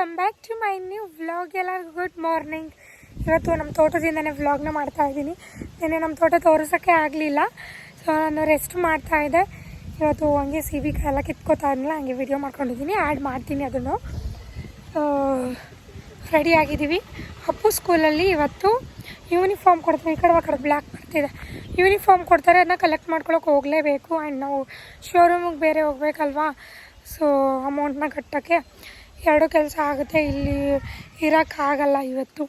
Welcome back to my new vlog ಎಲ್ಲರಿಗೂ good morning ಇವತ್ತು ನಮ್ಮ ತೋಟದಿಂದನೇ ವ್ಲಾಗ್ನ ಮಾಡ್ತಾ ಇದ್ದೀನಿ. ನಿನ್ನೆ ನಮ್ಮ ತೋಟ ತೋರಿಸೋಕ್ಕೆ ಆಗಲಿಲ್ಲ. ಸೊ ನಾನು ರೆಸ್ಟ್ ಮಾಡ್ತಾ ಇದ್ದೆ. ಇವತ್ತು ಹಂಗೆ ಸಿ ಬಿ ಎಲ್ಲ ಕಿತ್ಕೋತಾ ಇರಲಿಲ್ಲ ಹಂಗೆ ವಿಡಿಯೋ ಮಾಡ್ಕೊಂಡಿದ್ದೀನಿ. ಆ್ಯಡ್ ಮಾಡ್ತೀನಿ ಅದನ್ನು. ರೆಡಿ ಆಗಿದ್ದೀವಿ. ಅಪ್ಪು ಸ್ಕೂಲಲ್ಲಿ ಇವತ್ತು ಯೂನಿಫಾರ್ಮ್ ಕೊಡ್ತಾರೆ ಈ ಕಡೆ ಆ ಕಡೆ ಬ್ಲ್ಯಾಕ್ ಬರ್ತಿದೆ. ಯೂನಿಫಾರ್ಮ್ ಕೊಡ್ತಾರೆ, ಅದನ್ನ ಕಲೆಕ್ಟ್ ಮಾಡ್ಕೊಳಕ್ಕೆ ಹೋಗಲೇಬೇಕು. ಆ್ಯಂಡ್ ನಾವು ಶೋರೂಮಿಗೆ ಬೇರೆ ಹೋಗ್ಬೇಕಲ್ವಾ? ಸೊ ಅಮೌಂಟ್ನ ಕಟ್ಟೋಕ್ಕೆ. ಎರಡು ಕೆಲಸ ಆಗುತ್ತೆ. ಇಲ್ಲಿ ಇರೋಕ್ಕಾಗಲ್ಲ ಇವತ್ತು.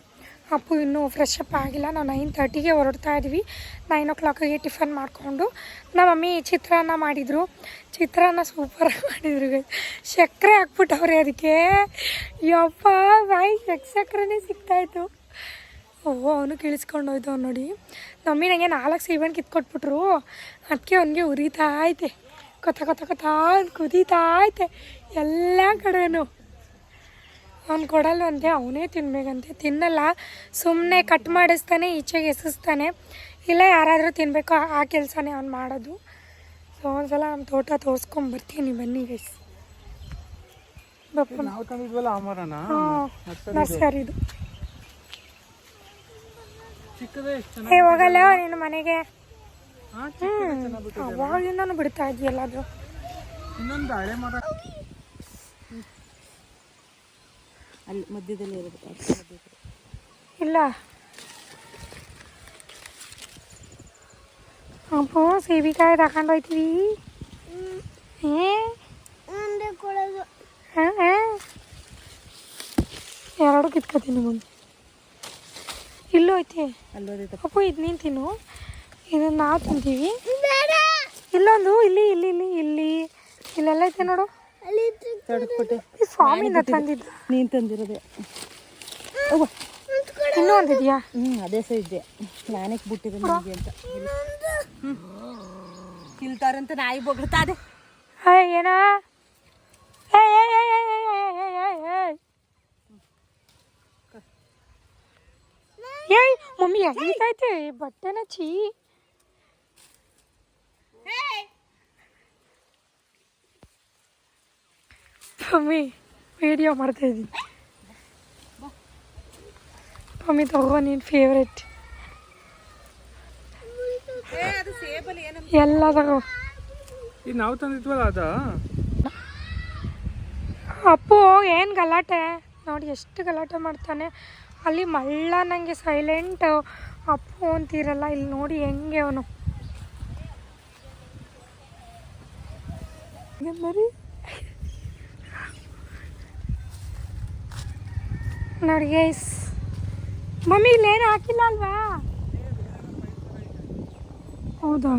ಅಪ್ಪು ಇನ್ನೂ ಫ್ರೆಶ್ ಅಪ್ ಆಗಿಲ್ಲ. ನಾವು ನೈನ್ ತರ್ಟಿಗೆ ಹೊರಡ್ತಾ ಇದ್ವಿ. ನೈನ್ ಓ ಕ್ಲಾಕಿಗೆ ಟಿಫನ್ ಮಾಡಿಕೊಂಡು. ನಮ್ಮ ಮಮ್ಮಿ ಚಿತ್ರಾನ್ನ ಮಾಡಿದರು. ಚಿತ್ರಾನ್ನ ಸೂಪರಾಗಿ ಮಾಡಿದ್ರು. ಸಕ್ಕರೆ ಹಾಕ್ಬಿಟ್ಟವ್ರೆ ಅದಕ್ಕೆ. ಯಪ್ಪ, ಬಾಯಿ. ಸಕ್ಕರೆನೇ ಸಿಗ್ತಾಯಿತ್ತು ಓ ಅವನು ಕೇಳಿಸ್ಕೊಂಡು ಹೋಯ್ತು ನೋಡಿ. ಮಮ್ಮಿ ನನಗೆ ನಾಲ್ಕು ಸೀಬೆಹಣ್ಣು ಕಿತ್ಕೊಟ್ಬಿಟ್ರು. ಅದಕ್ಕೆ ಅವನಿಗೆ ಉರಿತಾ ಐತೆ. ಕೊತ್ತ ಕೊತ್ತ ಕೊತ್ತ ಕುದೀತಾ ಐತೆ. ಎಲ್ಲ ಕಡೆನೂ. ಅವ್ನು ಕೊಡಲ್ವಂತೆ ಅವನೇ ತಿನ್ಬೇಕಂತೆ. ತಿನ್ನಲ್ಲ ಸುಮ್ಮನೆ ಕಟ್ ಮಾಡಿಸ್ತಾನೆ ಈಚೆಗೆ ಎಸಿಸ್ತಾನೆ. ಇಲ್ಲ ಯಾರಾದರೂ ತಿನ್ನಬೇಕು ಆ ಕೆಲಸನೇ ಅವ್ನು ಮಾಡೋದು. ಸೊ ಒಂದ್ಸಲ ಅವ್ನ ತೋಟ ತೋರಿಸ್ಕೊಂಬರ್ತೀನಿ ಬನ್ನಿ ಗೈಸ್ ನರ್ಸರಿದು ಏ ಹೋಗಲ್ಲ ನಿನ್ನ ಮನೆಗೆ. ಹ್ಞೂ ಅವಾಗಿಂದನೂ ಬಿಡ್ತಾ ಇದೆಯಲ್ಲ ಅದು. ಇನ್ನೊಂದು ಹಳೆ ಮರ ಅಲ್ಲಿ ಮಧ್ಯದಲ್ಲಿ ಇರೋದು ಇಲ್ಲ. ಅಪ್ಪೋ ಸೇಬಿಕಾಯಿ ತಗೊಂಡು ಹೋಯ್ತೀವಿ. ಎರಡು ಕಿತ್ಕೊತೀನಿ ಮುಂದೆ. ಇಲ್ಲೂ ಐತಿ. ಅಪ್ಪು ಇದು ನೀನು ತಿನ್ನು. ಇದನ್ನು ನಾವು ತಿಂತೀವಿ. ಇಲ್ಲೊಂದು ಇಲ್ಲಿ ಇಲ್ಲಿ ಇಲ್ಲಿ ಇಲ್ಲಿ. ಇಲ್ಲೆಲ್ಲ ಐತೆ ನೋಡು. ಸ್ವಾಮಿನ ನೀನು ತಂದಿರೋದೆ. ಇನ್ನೂ ಒಂದಿದೆಯಾ ಹ್ಮ್ ಅದೇ ಸೈಜ್ ನಾನೇಕ್ ಬಿಟ್ಟಿದೆ ನಿಮಗೆ ಅಂತ. ಕಿಲ್ತಾರಂತ ನಾಯಿ ಬೊಗಳ್ತಾದೆ ಏನೋ? ಏಯ್. ಮಮ್ಮಿ ಹೆಂಗಾಯ್ತು ಬಟ್ಟೆನ ಚೀ. ಮಮ್ಮಿ. ವಿಡಿಯೋ ಮಾಡ್ತಾ ಇದ್ದೀನಿ. ಮಮ್ಮಿ ತಗೋ ನೀನು ಫೇವ್ರೆಟ್ ಎಲ್ಲ ತಗೋ. ನಾವು ತಂದಿದ್ವಲ್ಲ ಅದ? ಅಪ್ಪು ಏನು ಗಲಾಟೆ? ನೋಡಿ ಎಷ್ಟು ಗಲಾಟೆ ಮಾಡ್ತಾನೆ. ಅಲ್ಲಿ ಮಳ್ಳ ನನಗೆ ಸೈಲೆಂಟ್ ಅಪ್ಪು ಅಂತೀರಲ್ಲ ಇಲ್ಲಿ ನೋಡಿ ಹೆಂಗೆ ಅವನು ಮರಿ ನೋಡಿ ಗೈಸ್ ಮಮ್ಮಿ ಇಲ್ಲೇನು ಹಾಕಿಲ್ಲ ಅಲ್ವಾ? ಹೌದಾ?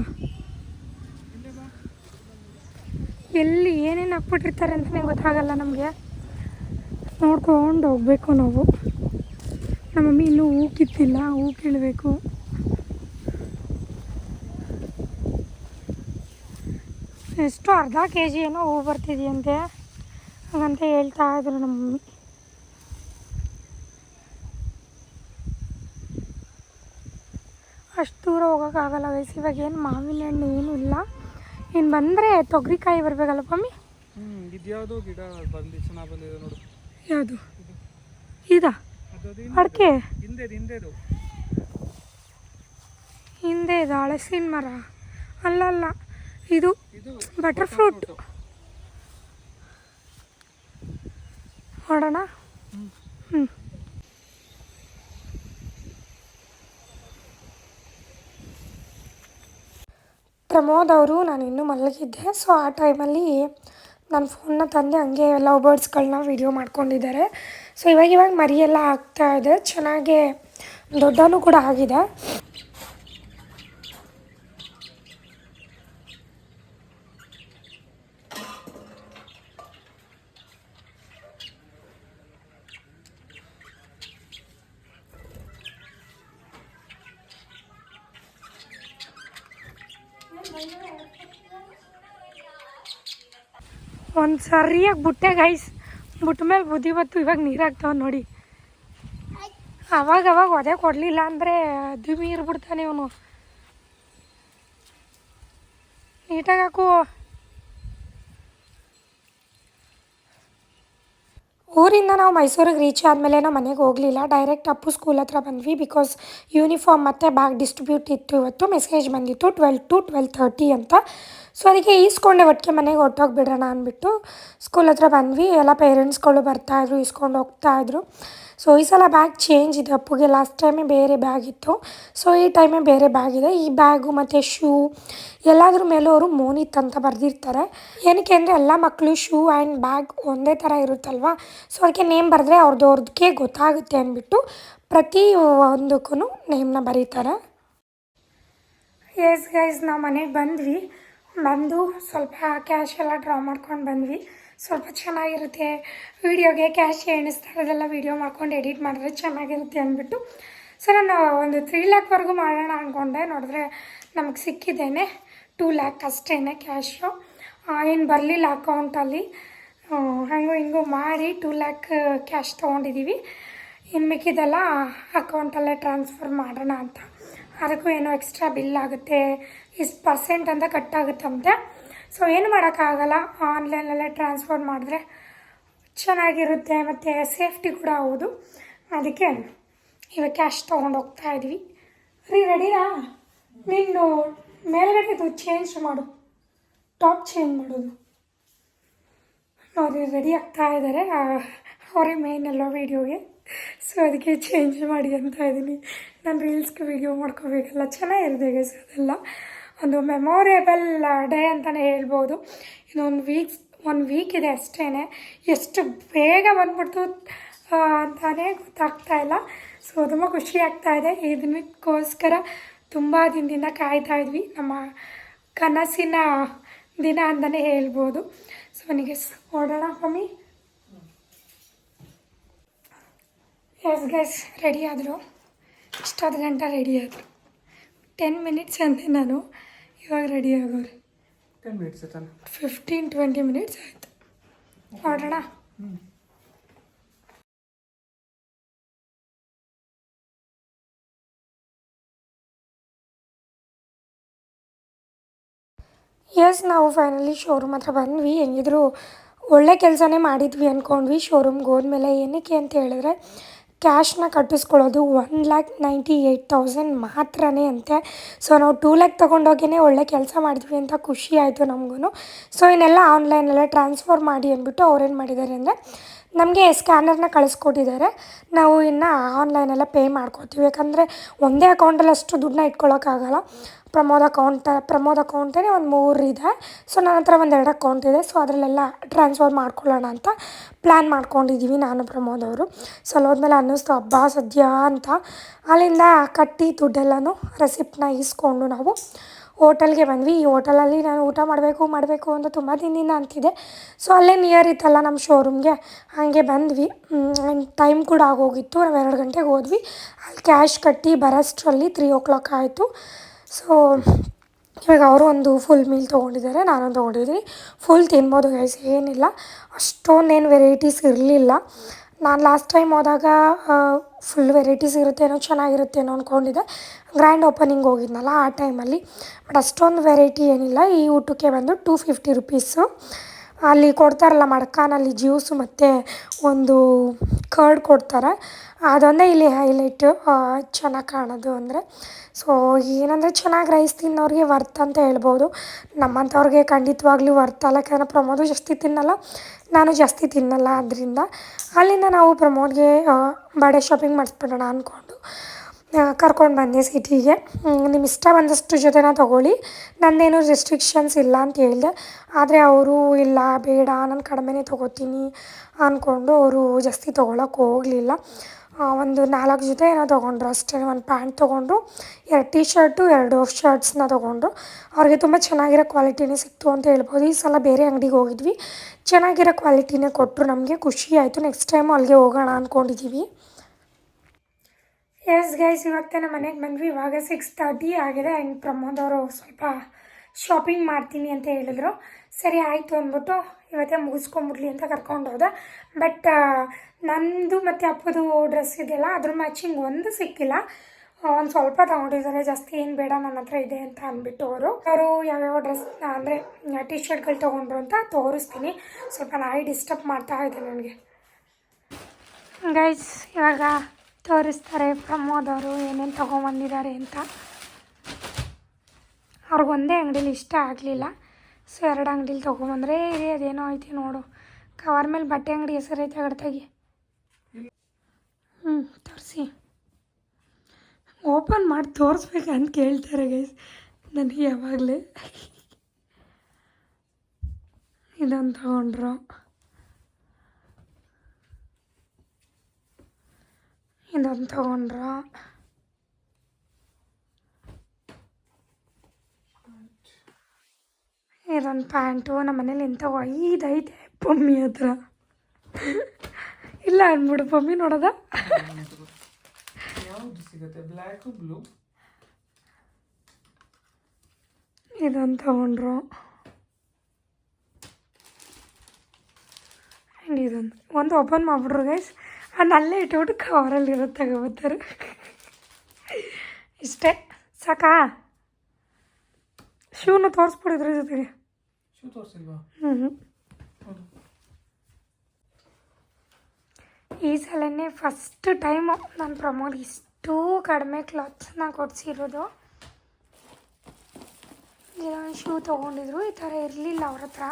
ಎಲ್ಲಿ ಏನೇನು ಹಾಕ್ಬಿಟ್ಟಿರ್ತಾರೆ ಅಂತಲೇ ಗೊತ್ತಾಗಲ್ಲ ನಮಗೆ. ನೋಡ್ಕೊಂಡು ಹೋಗ್ಬೇಕು ನಾವು. ನಮ್ಮ ಮಮ್ಮಿ ಇನ್ನೂ ಹೂ ಕಿತ್ತಿಲ್ಲ, ಹೂ ಕೀಳಬೇಕು. ಎಷ್ಟು ಅರ್ಧ ಕೆ ಜಿ ಏನೋ ಹೂ ಬರ್ತಿದೆಯಂತೆ. ಹಾಗಂತ ಹೇಳ್ತಾ ಇದ್ರು ನಮ್ಮ ಮಮ್ಮಿ. ಅಷ್ಟು ದೂರ ಹೋಗೋಕ್ಕಾಗಲ್ಲ ವಯಸ್ಸು ಇವಾಗ ಏನು ಮಾವಿನ ಹಣ್ಣು ಏನೂ ಇಲ್ಲ. ಇನ್ನು ಬಂದರೆ ತೊಗರಿಕಾಯಿ ಬರಬೇಕಲ್ಲ ಪಮ್ಮಿ ಇದ್ಯಾವುದು ಗಿಡ ಬಂದು ಚೆನ್ನಾಗಿ ಬಂದಿದೆ ನೋಡು. ಯಾವುದು? ಇದಾ. ಅಡಿಕೆ ಹಿಂದೆ ಹಿಂದೆದು ಹಿಂದೆ ಇದು ಹಳಸಿನ ಮರ. ಅಲ್ಲಲ್ಲ ಇದು ಇದು ಬಟರ್ ಫ್ರೂಟ್ ನೋಡೋಣ? ಹ್ಞೂ ಪ್ರಮೋದ್ ಅವರು ನಾನು ಇನ್ನೂ ಮಲಗಿದ್ದೆ. ಸೊ ಆ ಟೈಮಲ್ಲಿ ನನ್ನ ಫೋನ್ನ ತಂದೆ ಹಂಗೆ ಲವ್ ಬರ್ಡ್ಸ್ಗಳನ್ನ ವಿಡಿಯೋ ಮಾಡ್ಕೊಂಡಿದ್ದಾರೆ. ಸೊ ಇವಾಗ ಇವಾಗ ಮರಿಯೆಲ್ಲ ಇದೆ. ಚೆನ್ನಾಗೆ ದೊಡ್ಡನೂ ಕೂಡ ಆಗಿದೆ ಒಂದು ಸರಿಯಾಗಿ ಬುಟ್ಟೆ ಗೈಸ್ ಬುಟ್ಟ ಮೇಲೆ ಬುದ್ಧಿ ಬತ್ತು, ಇವಾಗ ನೀರು ಹಾಕ್ತಾವ ನೋಡಿ. ಅವಾಗ ಅವಾಗ ಒದೆ ಕೊಡಲಿಲ್ಲ ಅಂದರೆ ಅದು ಇರ್ಬಿಡ್ತಾನೆ ಇವನು. ನೀಟಾಗಿ ಹಾಕು. ಊರಿಂದ ನಾವು ಮೈಸೂರಿಗೆ ರೀಚ್ ಆದಮೇಲೆ ನಾವು ಮನೆಗೆ ಹೋಗಲಿಲ್ಲ. ಡೈರೆಕ್ಟ್ ಅಪ್ಪು ಸ್ಕೂಲ್ ಹತ್ರ ಬಂದ್ವಿ ಬಿಕಾಸ್ ಯೂನಿಫಾರ್ಮ್ ಮತ್ತು ಬ್ಯಾಗ್ ಡಿಸ್ಟ್ರಿಬ್ಯೂಟ್ ಇತ್ತು ಇವತ್ತು. ಮೆಸೇಜ್ ಬಂದಿತ್ತು ಟ್ವೆಲ್ ಟು ಟ್ವೆಲ್ ತರ್ಟಿ ಅಂತ. ಸೊ ಅದಕ್ಕೆ ಈಸ್ಕೊಂಡೆ ಒಟ್ಟಿಗೆ ಮನೆಗೆ ಹೊಟ್ಟೋಗ್ಬಿಡೋಣ ಅಂದ್ಬಿಟ್ಟು ಸ್ಕೂಲ್ ಹತ್ರ ಬಂದ್ವಿ. ಎಲ್ಲ ಪೇರೆಂಟ್ಸ್ಗಳು ಬರ್ತಾಯಿದ್ರು ಈಸ್ಕೊಂಡು ಹೋಗ್ತಾಯಿದ್ರು ಸೊ ಈ ಸಲ ಬ್ಯಾಗ್ ಚೇಂಜ್ ಇದೆ. ಅಪ್ಪುಗೆ ಲಾಸ್ಟ್ ಟೈಮೇ ಬೇರೆ ಬ್ಯಾಗ್ ಇತ್ತು. ಸೊ ಈ ಟೈಮೇ ಬೇರೆ ಬ್ಯಾಗ್ ಇದೆ. ಈ ಬ್ಯಾಗು ಮತ್ತು ಶೂ ಎಲ್ಲಾದ್ರ ಮೇಲೂ ಅವರು ಮೋನಿತ್ ಅಂತ ಬರೆದಿರ್ತಾರೆ. ಏನಕ್ಕೆ ಅಂದರೆ ಎಲ್ಲ ಮಕ್ಕಳು ಶೂ ಆ್ಯಂಡ್ ಬ್ಯಾಗ್ ಒಂದೇ ಥರ ಇರುತ್ತಲ್ವ? ಸೊ ಅದಕ್ಕೆ ನೇಮ್ ಬರೆದ್ರೆ ಅವ್ರದ್ದು ಅವ್ರದಕ್ಕೆ ಗೊತ್ತಾಗುತ್ತೆ ಅಂದ್ಬಿಟ್ಟು ಪ್ರತಿ ಒಂದಕ್ಕೂ ನೇಮ್ನ ಬರೀತಾರೆ. ಎಸ್ ಗೈಸ್ ನಾವು ಮನೆಗೆ ಬಂದ್ವಿ. ಬಂದು ಸ್ವಲ್ಪ ಕ್ಯಾಶ್ ಎಲ್ಲ ಡ್ರಾ ಮಾಡ್ಕೊಂಡು ಬಂದ್ವಿ. ಸ್ವಲ್ಪ ಚೆನ್ನಾಗಿರುತ್ತೆ. ವೀಡಿಯೋಗೆ ಕ್ಯಾಶ್ ಎಣಿಸ್ತಾ ಇರೋದೆಲ್ಲ ವೀಡಿಯೋ ಮಾಡ್ಕೊಂಡು ಎಡಿಟ್ ಮಾಡಿದ್ರೆ ಚೆನ್ನಾಗಿರುತ್ತೆ ಅಂದ್ಬಿಟ್ಟು. ಸೊ ನಾನು ಒಂದು ತ್ರೀ ಲ್ಯಾಕ್ವರೆಗೂ ಮಾಡೋಣ ಅಂದ್ಕೊಂಡೆ. ನೋಡಿದ್ರೆ ನಮಗೆ ಸಿಕ್ಕಿದ್ದೇನೆ. ಟೂ ಲ್ಯಾಕ್ ಅಷ್ಟೇ ಕ್ಯಾಶು ಏನು ಬರಲಿಲ್ಲ ಅಕೌಂಟಲ್ಲಿ ಹಂಗೂ ಹಿಂಗೂ ಮಾಡಿ ಟೂ ಲ್ಯಾಕ್ ಕ್ಯಾಶ್ ತೊಗೊಂಡಿದ್ದೀವಿ ಇನ್ನು ಮಿಕ್ಕಿದೆಲ್ಲ ಅಕೌಂಟಲ್ಲೇ ಟ್ರಾನ್ಸ್ಫರ್ ಮಾಡೋಣ ಅಂತ. ಅದಕ್ಕೂ ಏನೋ ಎಕ್ಸ್ಟ್ರಾ ಬಿಲ್ ಆಗುತ್ತೆ. ಇಷ್ಟು ಪರ್ಸೆಂಟ್ ಅಂತ ಕಟ್ಟಾಗುತ್ತಂತೆ ಸೊ ಏನು ಮಾಡೋಕ್ಕಾಗಲ್ಲ. ಆನ್ಲೈನಲ್ಲೇ ಟ್ರಾನ್ಸ್ಫರ್ ಮಾಡಿದ್ರೆ ಚೆನ್ನಾಗಿರುತ್ತೆ ಮತ್ತು ಸೇಫ್ಟಿ ಕೂಡ ಹೌದು. ಅದಕ್ಕೆ ಇವಾಗ ಕ್ಯಾಶ್ ತೊಗೊಂಡು ಹೋಗ್ತಾ ಇದ್ವಿ. ರೀ ರೆಡಿನಾ ನೀನು ಮೇಲ್ಗಡೆದು ಚೇಂಜ್ ಮಾಡು. ಟಾಪ್ ಚೇಂಜ್ ಮಾಡೋದು ನೋಡಿ ರೆಡಿ ಆಗ್ತಾ ಇದ್ದಾರೆ ಅವರೇ ಮೇನ್ ಎಲ್ಲ ವೀಡಿಯೋಗೆ ಸೊ ಅದಕ್ಕೆ ಚೇಂಜ್ ಮಾಡಿ ಅಂತ ಇದ್ದೀನಿ. ನಾನು ರೀಲ್ಸ್ಗೆ ವೀಡಿಯೋ ಮಾಡ್ಕೋಬೇಕಲ್ಲ. ಚೆನ್ನಾಗಿರುತ್ತೆ ಅದೆಲ್ಲ. ಒಂದು ಮೆಮೊರೇಬಲ್ ಡೇ ಅಂತಲೇ ಹೇಳ್ಬೋದು. ಇನ್ನೊಂದು ವೀಕ್ಸ್ ಒಂದು ವೀಕ್ ಇದೆ ಅಷ್ಟೇ ಎಷ್ಟು ಬೇಗ ಬಂದ್ಬಿಡ್ತು ಅಂತಲೇ ಗೊತ್ತಾಗ್ತಾ ಇಲ್ಲ. ಸೊ ತುಂಬ ಖುಷಿ ಆಗ್ತಾ ಇದೆ. ಇದಕ್ಕೋಸ್ಕರ ತುಂಬ ದಿನದಿಂದ ಕಾಯ್ತಾ ಇದ್ವಿ. ನಮ್ಮ ಕನಸಿನ ದಿನ ಅಂತಲೇ ಹೇಳ್ಬೋದು. ಸೊ ನನಗೆ ಓಡೋಣ ಮಮ್ಮಿ. ಎಸ್ ಗೆಸ್ ರೆಡಿ ಆದರು. ಇಷ್ಟೊತ್ತು ಗಂಟೆ ರೆಡಿ ಆದರು. ಟೆನ್ ಮಿನಿಟ್ಸ್ ಅಂದೆ ನಾನು. ಇವಾಗ ರೆಡಿ ಆಗೋರು ಟೆನ್ ಮಿನಿಟ್ಸ್ ತಾನೆ ಫಿಫ್ಟೀನ್ ಟ್ವೆಂಟಿ ಮಿನಿಟ್ಸ್ ಆಯಿತು ನೋಡೋಣ ಎಸ್ ನಾವು ಫೈನಲಿ ಶೋರೂಮ್ ಹತ್ರ ಬಂದ್ವಿ ಹೆಂಗಿದ್ರು ಒಳ್ಳೆ ಕೆಲಸನೇ ಮಾಡಿದ್ವಿ ಅಂದ್ಕೊಂಡ್ವಿ ಶೋರೂಮ್ಗೆ ಹೋದ್ಮೇಲೆ ಏನಕ್ಕೆ ಅಂತ ಹೇಳಿದ್ರೆ ಕ್ಯಾಶ್ನ ಕಟ್ಟಿಸ್ಕೊಳ್ಳೋದು one lakh ninety eight thousand ಮಾತ್ರನೇ ಅಂತೆ. ಸೊ ನಾವು ಟೂ ಲ್ಯಾಕ್ ತೊಗೊಂಡೋಗೇ ಒಳ್ಳೆ ಕೆಲಸ ಮಾಡಿದ್ವಿ ಅಂತ ಖುಷಿ ಆಯಿತು ನಮಗೂ ಸೊ ಇನ್ನೆಲ್ಲ ಆನ್ಲೈನಲ್ಲೇ ಟ್ರಾನ್ಸ್ಫರ್ ಮಾಡಿ ಅಂದ್ಬಿಟ್ಟು ಅವ್ರೇನು ಮಾಡಿದ್ದಾರೆ ಅಂದರೆ ನಮಗೆ ಸ್ಕ್ಯಾನರ್ನ ಕಳಿಸ್ಕೊಟ್ಟಿದ್ದಾರೆ. ನಾವು ಇನ್ನು ಆನ್ಲೈನೆಲ್ಲ ಪೇ ಮಾಡ್ಕೊತೀವಿ ಯಾಕಂದರೆ ಒಂದೇ ಅಕೌಂಟಲ್ಲಿ ಅಷ್ಟು ದುಡ್ಡನ್ನ ಇಟ್ಕೊಳ್ಳೋಕ್ಕಾಗಲ್ಲ ಪ್ರಮೋದ್ ಅಕೌಂಟ್, ಪ್ರಮೋದ್ ಅಕೌಂಟೇ ಒಂದು ಮೂರು ಇದೆ. ಸೊ ನನ್ನ ಹತ್ರ ಒಂದು ಎರಡು ಅಕೌಂಟ್ ಇದೆ. ಸೊ ಅದರಲ್ಲೆಲ್ಲ ಟ್ರಾನ್ಸ್ಫರ್ ಮಾಡ್ಕೊಳ್ಳೋಣ ಅಂತ ಪ್ಲ್ಯಾನ್ ಮಾಡ್ಕೊಂಡಿದ್ದೀವಿ ನಾನು, ಪ್ರಮೋದ್ ಅವರು. ಸೊ ಅಲ್ಲಿ ಹೋದ್ಮೇಲೆ ಅನ್ನಿಸ್ತು ಹಬ್ಬ ಸದ್ಯ ಅಂತ. ಅಲ್ಲಿಂದ ಕಟ್ಟಿ ದುಡ್ಡೆಲ್ಲನೂ ರೆಸಿಪ್ಟನ್ನ ಈಸ್ಕೊಂಡು ನಾವು ಹೋಟೆಲ್ಗೆ ಬಂದ್ವಿ. ಈ ಹೋಟೆಲಲ್ಲಿ ನಾನು ಊಟ ಮಾಡಬೇಕು ಮಾಡಬೇಕು ಅಂತ ತುಂಬ ದಿನದಿಂದ ಅಂತಿದೆ ಸೊ ಅಲ್ಲೇ ನಿಯರ್ ಇತ್ತಲ್ಲ ನಮ್ಮ ಶೋರೂಮ್ಗೆ ಹಾಗೆ ಬಂದ್ವಿ. ಟೈಮ್ ಕೂಡ ಆಗೋಗಿತ್ತು. ನಾವು ಎರಡು ಗಂಟೆಗೆ ಹೋದ್ವಿ. ಅಲ್ಲಿ ಕ್ಯಾಶ್ ಕಟ್ಟಿ ಬರೋಷ್ಟರಲ್ಲಿ ತ್ರೀ ಓ ಕ್ಲಾಕ್ ಆಯಿತು. ಸೊ ಇವಾಗ ಅವರು ಒಂದು ಫುಲ್ ಮೀಲ್ ತೊಗೊಂಡಿದ್ದಾರೆ. ನಾನು ತೊಗೊಂಡಿದ್ದೀನಿ. ಫುಲ್ ತಿನ್ಬೋದು ಗೈಸ್ ಏನಿಲ್ಲ. ಅಷ್ಟೊಂದೇನು ವೆರೈಟೀಸ್ ಇರಲಿಲ್ಲ. ನಾನು ಲಾಸ್ಟ್ ಟೈಮ್ ಹೋದಾಗ ಫುಲ್ ವೆರೈಟೀಸ್ ಇರುತ್ತೇನೋ ಚೆನ್ನಾಗಿರುತ್ತೇನೋ ಅಂದ್ಕೊಂಡಿದ್ದೆ ಗ್ರ್ಯಾಂಡ್ ಓಪನಿಂಗ್ ಹೋಗಿದ್ನಲ್ಲ ಆ ಟೈಮಲ್ಲಿ ಬಟ್ ಅಷ್ಟೊಂದು ವೆರೈಟಿ ಏನಿಲ್ಲ. ಈ ಊಟಕ್ಕೆ ಬಂದು ಟೂ ಫಿಫ್ಟಿ ರುಪೀಸು ಅಲ್ಲಿ ಕೊಡ್ತಾರಲ್ಲ ಮಡ್ಕಾನಲ್ಲಿ ಜ್ಯೂಸು ಮತ್ತು ಒಂದು ಕರ್ಡ್ ಕೊಡ್ತಾರೆ. ಅದೊಂದೇ ಇಲ್ಲಿ ಹೈಲೈಟು ಚೆನ್ನಾಗಿ ಕಾಣೋದು ಅಂದರೆ. ಸೊ ಏನಂದರೆ ಚೆನ್ನಾಗಿ ರೈಸ್ ತಿನ್ನೋರಿಗೆ ವರ್ತ್ ಅಂತ ಹೇಳ್ಬೋದು. ನಮ್ಮಂಥವ್ರಿಗೆ ಖಂಡಿತವಾಗ್ಲೂ ವರ್ತ್ ಅಲ್ಲ. ಯಾಕಂದರೆ ಪ್ರಮೋದು ಜಾಸ್ತಿ ತಿನ್ನಲ್ಲ. ನಾನು ಜಾಸ್ತಿ ತಿನ್ನಲ್ಲ ಅದರಿಂದ ಅಲ್ಲಿಂದ ನಾವು ಪ್ರಮೋದ್ಗೆ ಬಡೆ ಶಾಪಿಂಗ್ ಮಾಡಿಸ್ಬಿಡೋಣ ಅಂದ್ಕೊಂಡು ಕರ್ಕೊಂಡು ಬಂದೆ ಸಿಟಿಗೆ. ನಿಮ್ಮ ಇಷ್ಟ ಬಂದಷ್ಟು ಜೊತೆನ ತೊಗೊಳ್ಳಿ. ನಂದೇನು ರೆಸ್ಟ್ರಿಕ್ಷನ್ಸ್ ಇಲ್ಲ ಅಂತ ಹೇಳಿದೆ. ಆದರೆ ಅವರು, ಇಲ್ಲ, ಬೇಡ, ನಾನು ಕಡಿಮೆನೇ ತೊಗೋತೀನಿ ಅಂದ್ಕೊಂಡು ಅವರು ಜಾಸ್ತಿ ತೊಗೊಳಕ್ಕೆ ಹೋಗಲಿಲ್ಲ. ಒಂದು ನಾಲ್ಕು ಜೊತೆ ಏನೋ ತೊಗೊಂಡ್ರು. ಅಷ್ಟೇ, ಒಂದು ಪ್ಯಾಂಟ್ ತೊಗೊಂಡ್ರು, ಎರಡು ಟೀ ಶರ್ಟು ಎರಡು ಶರ್ಟ್ಸ್ನ ತೊಗೊಂಡ್ರು. ಅವ್ರಿಗೆ ತುಂಬ ಚೆನ್ನಾಗಿರೋ ಕ್ವಾಲಿಟಿನೇ ಸಿಕ್ತು ಅಂತ ಹೇಳ್ಬೋದು. ಈ ಸಲ ಬೇರೆ ಅಂಗಡಿಗೆ ಹೋಗಿದ್ವಿ. ಚೆನ್ನಾಗಿರೋ ಕ್ವಾಲಿಟಿನೇ ಕೊಟ್ಟರು ನಮಗೆ ಖುಷಿ ಆಯಿತು. ನೆಕ್ಸ್ಟ್ ಟೈಮ್ ಅಲ್ಲಿಗೆ ಹೋಗೋಣ ಅಂದ್ಕೊಂಡಿದ್ದೀವಿ ಎಸ್ ಗೈಸ್ ಇವಾಗ ನಮ್ಮ ಮನೆಗೆ ಬಂದ್ವಿ. ಇವಾಗ ಸಿಕ್ಸ್ ತರ್ಟಿ ಆಗಿದೆ. ಆ್ಯಂಡ್ ಪ್ರಮೋದ್ ಅವರು ಸ್ವಲ್ಪ ಶಾಪಿಂಗ್ ಮಾಡ್ತೀನಿ ಅಂತ ಹೇಳಿದ್ರು. ಸರಿ ಆಯಿತು ಅಂದ್ಬಿಟ್ಟು ಇವತ್ತೇ ಮುಗಿಸ್ಕೊಂಬಿಡ್ಲಿ ಅಂತ ಕರ್ಕೊಂಡು ಹೋದೆ. ಬಟ್ ನಂದು ಮತ್ತು ಅಪ್ಪದು ಡ್ರೆಸ್ ಇದೆಯಲ್ಲ, ಅದ್ರ ಮ್ಯಾಚಿಂಗ್ ಒಂದು ಸಿಕ್ಕಿಲ್ಲ. ಒಂದು ಸ್ವಲ್ಪ ತೊಗೊಂಡಿದ್ದಾರೆ, ಜಾಸ್ತಿ ಏನು ಬೇಡ ನನ್ನ ಹತ್ರ ಇದೆ ಅಂತ ಅಂದ್ಬಿಟ್ಟು ಅವರು. ಅವರು ಯಾವ್ಯಾವ ಡ್ರೆಸ್ ಅಂದರೆ ಟಿ ಶರ್ಟ್ಗಳು ತೊಗೊಂಡ್ರು ಅಂತ ತೋರಿಸ್ತೀನಿ. ಸ್ವಲ್ಪ ನಾಯಿ ಡಿಸ್ಟರ್ಬ್ ಮಾಡ್ತಾ ಇದೆ ನನಗೆ. ಗೈಸ್ ಇವಾಗ ತೋರಿಸ್ತಾರೆ ಪ್ರಮೋದ್ ಅವರು ಏನೇನು ತೊಗೊಂಬಂದಿದ್ದಾರೆ ಅಂತ. ಅವ್ರಿಗೊಂದೇ ಅಂಗಡೀಲಿ ಇಷ್ಟ ಆಗಲಿಲ್ಲ. ಸೊ ಎರಡು ಅಂಗಡಿಲಿ ತೊಗೊಂಬಂದ್ರೆ ಇರಿ ಅದೇನೋ ಐತಿ ನೋಡು. ಕವರ್ ಮೇಲೆ ಬಟ್ಟೆ ಅಂಗಡಿ ಹೆಸರು ಐತೆ ಅಗಡ್ತಾಗಿ. ಹ್ಞೂ ತೋರಿಸಿ. ಓಪನ್ ಮಾಡಿ ತೋರಿಸ್ಬೇಕಂತ ಕೇಳ್ತಾರೆ ಗೈಸ್ ನನಗೆ ಯಾವಾಗಲೇ. ಇದೊಂದು ತಗೊಂಡ್ರು. ಇದೊಂದು ತಗೊಂಡ್ರು. ಇದೊಂದು ಪ್ಯಾಂಟು ನಮ್ಮ ಮನೇಲಿ ಇಂಥ ಐದೈತೆ ಪಮ್ಮಿ ಹತ್ರ. ಇಲ್ಲ ಅಂದ್ಬಿಡು ಪಮ್ಮಿ ನೋಡೋದ? ಇದೊಂದು ತಗೊಂಡ್ರು. ಆ್ಯಂಡ್ ಇದೊಂದು ಒಂದು ಓಪನ್ ಮಾಡಿಬಿಟ್ರು ಗೈಸ್ ಅದನ್ನ ಅಲ್ಲೇ ಇಟ್ಬಿಟ್ಟು ಕವರಲ್ಲಿ ಇರೋದು ತಗೋಬತ್ತಾರೆ. ಇಷ್ಟೇ ಸಾಕಾ? ಶೂನು ತೋರಿಸ್ಬಿಡಿದ್ರ ಜೊತೆಗೆ. ಶೂ ತೋರಿಸಿಲ್ವಾ ಈ ಸಲನೇ ಫಸ್ಟ್ ಟೈಮು ನನ್ನ ಪ್ರಮೋದ್ ಇಷ್ಟು ಕಡಿಮೆ ಕ್ಲಾತ್ಸನ್ನ ಕೊಡಿಸಿರೋದು. ಶೂ ತೊಗೊಂಡಿದ್ರು ಈ ಥರ ಇರಲಿಲ್ಲ ಅವ್ರ ಹತ್ರ.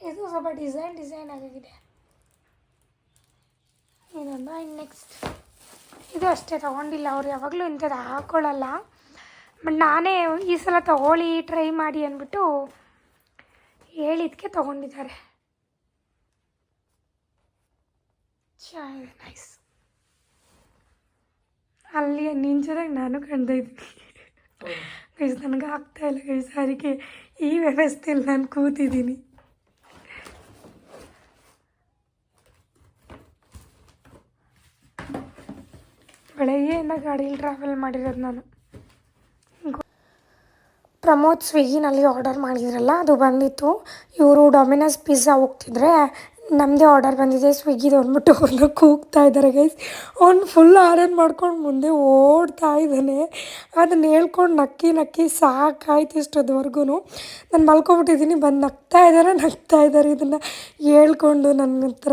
ಇದು ಸ್ವಲ್ಪ ಡಿಸೈನ್ ಡಿಸೈನ್ ಆಗಿದೆ ಇದೊಂದು ಆ್ಯಂಡ್ ನೆಕ್ಸ್ಟ್ ಇದು ಅಷ್ಟೇ ತೊಗೊಂಡಿಲ್ಲ ಅವ್ರು ಯಾವಾಗಲೂ ಇಂಥದ್ದು ಹಾಕ್ಕೊಳ್ಳಲ್ಲ ಬಟ್ ನಾನೇ ಈ ಸಲ ತೊಗೊಳ್ಳಿ ಟ್ರೈ ಮಾಡಿ ಅಂದ್ಬಿಟ್ಟು ಹೇಳಿದ್ಕೆ ತೊಗೊಂಡಿದ್ದಾರೆ. ನೈಸ್ ಅಲ್ಲಿ ನಿಂಚದಾಗ ನಾನು ಇದ್ದೀನಿ. ಗೈಸ್ ನನಗೆ ಆಗ್ತಾ ಇಲ್ಲ ಗೈಸ್ ಅದಕ್ಕೆ ಈ ವ್ಯವಸ್ಥೆಯಲ್ಲಿ ನಾನು ಕೂತಿದ್ದೀನಿ. ಬೆಳಗ್ಗೆಯಿಂದ ಗಾಡೀಲಿ ಟ್ರಾವೆಲ್ ಮಾಡಿರೋದು ನಾನು. ಪ್ರಮೋದ್ ಸ್ವಿಗ್ಗಿನಲ್ಲಿ ಆರ್ಡರ್ ಮಾಡಿದ್ರಲ್ಲ, ಅದು ಬಂದಿತ್ತು. ಇವರು ಡೊಮಿನೋಸ್ ಪಿಜ್ಜಾ ಹೋಗ್ತಿದ್ರೆ ನಮ್ಮದೇ ಆರ್ಡರ್ ಬಂದಿದೆ ಸ್ವಿಗ್ಗಿದು ಅಂದ್ಬಿಟ್ಟು ಅವ್ರನ್ನ ಕೂಗ್ತಾ ಇದ್ದಾರೆ ಗೈಸ್ ಅವ್ನು ಫುಲ್ ಆರನ್ ಮಾಡ್ಕೊಂಡು ಮುಂದೆ ಓಡ್ತಾ ಇದ್ದಾನೆ. ಅದನ್ನ ಹೇಳ್ಕೊಂಡು ನಕ್ಕಿ ನಕ್ಕಿ ಸಾಕಾಯ್ತು ಇಷ್ಟೊದ್ವರೆಗೂ ನಾನು ಮಲ್ಕೊಬಿಟ್ಟಿದ್ದೀನಿ, ಬಂದು ನಗ್ತಾ ಇದ್ದಾರೆ ನಗ್ತಾ ಇದ್ದಾರೆ ಇದನ್ನು ಹೇಳ್ಕೊಂಡು ನನ್ನ ಹತ್ರ.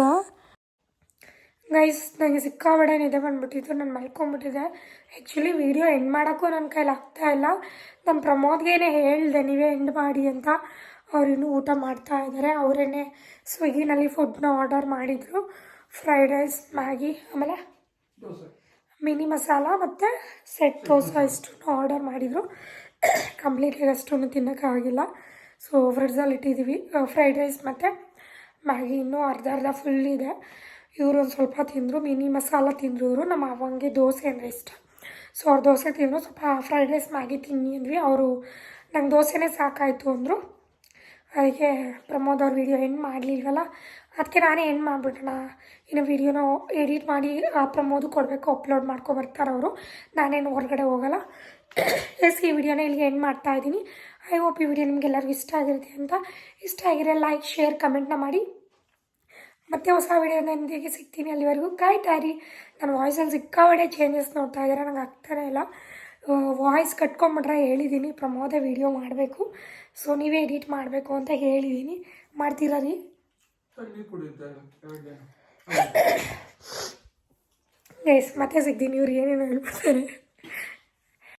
ಗೈಸ್ ನನಗೆ ಸಿಕ್ಕಾಬಡೆ ನಿದ್ದೆ ಬಂದ್ಬಿಟ್ಟಿತ್ತು ನಾನು ಮಲ್ಕೊಂಬಿಟ್ಟಿದ್ದೆ. ಆ್ಯಕ್ಚುಲಿ ವೀಡಿಯೋ ಎಂಡ್ ಮಾಡೋಕ್ಕೂ ನನ್ನ ಕೈಲಿ ಆಗ್ತಾ ಇಲ್ಲ. ನಮ್ಮ ಪ್ರಮೋದ್ಗೇನೆ ಹೇಳಿದೆ ನೀವೇ ಎಂಡ್ ಮಾಡಿ ಅಂತ. ಅವರಿನ್ನೂ ಊಟ ಮಾಡ್ತಾ ಇದ್ದಾರೆ ಅವರೇನೆ ಸ್ವಿಗ್ಗಿನಲ್ಲಿ ಫುಡ್ನ ಆರ್ಡರ್ ಮಾಡಿದರು. ಫ್ರೈಡ್ ರೈಸ್ ಮ್ಯಾಗಿ ಆಮೇಲೆ ಮಿನಿ ಮಸಾಲ ಮತ್ತು ಸೆಟ್ ದೋಸೆ ಇಷ್ಟು ಆರ್ಡರ್ ಮಾಡಿದರು. ಕಂಪ್ಲೀಟ್ಲಿ ಅಷ್ಟೂ ತಿನ್ನೋಕ್ಕಾಗಿಲ್ಲ ಸೊ ಫ್ರಿಡ್ಜಲ್ಲಿ ಇಟ್ಟಿದ್ದೀವಿ ಫ್ರೈಡ್ ರೈಸ್ ಮತ್ತು ಮ್ಯಾಗಿ ಇನ್ನೂ ಅರ್ಧ ಅರ್ಧ ಫುಲ್ ಇದೆ. ಇವರು ಒಂದು ಸ್ವಲ್ಪ ತಿಂದರು, ಮಿನಿ ಮಸಾಲ ತಿಂದರು ಇವರು. ನಮ್ಮ ಅವಂಗೆ ದೋಸೆ ಅಂದರೆ ಇಷ್ಟ. ಸೊ ಅವ್ರು ದೋಸೆ ತಿಂದರು. ಸ್ವಲ್ಪ ಫ್ರೈಡ್ ರೈಸ್ ಮ್ಯಾಗಿ ತಿನ್ನಿ ಅಂದ್ವಿ. ಅವರು ನಂಗೆ ದೋಸೆನೇ ಸಾಕಾಯಿತು ಅಂದರು. ಅದಕ್ಕೆ ಪ್ರಮೋದ್ ಅವ್ರ ವೀಡಿಯೋ ಎಂಡ್ ಮಾಡಲಿಲ್ವಲ್ಲ? ಅದಕ್ಕೆ ನಾನೇ ಎಂಡ್ ಮಾಡಿಬಿಡೋಣ. ಇನ್ನು ವೀಡಿಯೋನ ಎಡಿಟ್ ಮಾಡಿ ಆ ಪ್ರಮೋದು ಕೊಡಬೇಕು. ಅಪ್ಲೋಡ್ ಮಾಡ್ಕೊ ಬರ್ತಾರೆ ಅವರು. ನಾನೇನು ಹೊರಗಡೆ ಹೋಗಲ್ಲ. ಎಸ್, ಈ ವಿಡಿಯೋನ ಇಲ್ಲಿಗೆ ಎಂಡ್ ಮಾಡ್ತಾ ಇದ್ದೀನಿ. ಐ ಹೋಪ್ ಈ ವಿಡಿಯೋ ನಿಮಗೆಲ್ಲರಿಗೂ ಇಷ್ಟ ಆಗಿರುತ್ತೆ ಅಂತ. ಇಷ್ಟ ಆಗಿರೋ ಲೈಕ್ ಶೇರ್ ಕಮೆಂಟ್ನ ಮಾಡಿ. ಮತ್ತೆ ಹೊಸ ವಿಡಿಯೋದೊಂದಿಗೆ ಸಿಗ್ತೀನಿ ಅಲ್ಲಿವರೆಗೂ? ಕಾಯ್ತಾ ಇರಿ ನನ್ನ ವಾಯ್ಸಲ್ಲಿ ಸಿಕ್ಕಾಬಡೆ ಚೇಂಜಸ್ ನೋಡ್ತಾ ಇದ್ದಾರೆ. ನಂಗೆ ಆಗ್ತಾನೇ ಇಲ್ಲ. ವಾಯ್ಸ್ ಕಟ್ಕೊಂಬಿಟ್ರೆ ಹೇಳಿದ್ದೀನಿ ಪ್ರಮೋದ ವೀಡಿಯೋ ಮಾಡಬೇಕು. ಸೊ ನೀವೇ ಎಡಿಟ್ ಮಾಡಬೇಕು ಅಂತ ಹೇಳಿದ್ದೀನಿ ಮಾಡ್ತೀರಾ ರೀ? ಎಸ್ ಮತ್ತೆ ಸಿಗ್ತೀನಿ. ಇವ್ರು ಏನೇನು ಹೇಳ್ಬಿಡ್ತಾರೆ.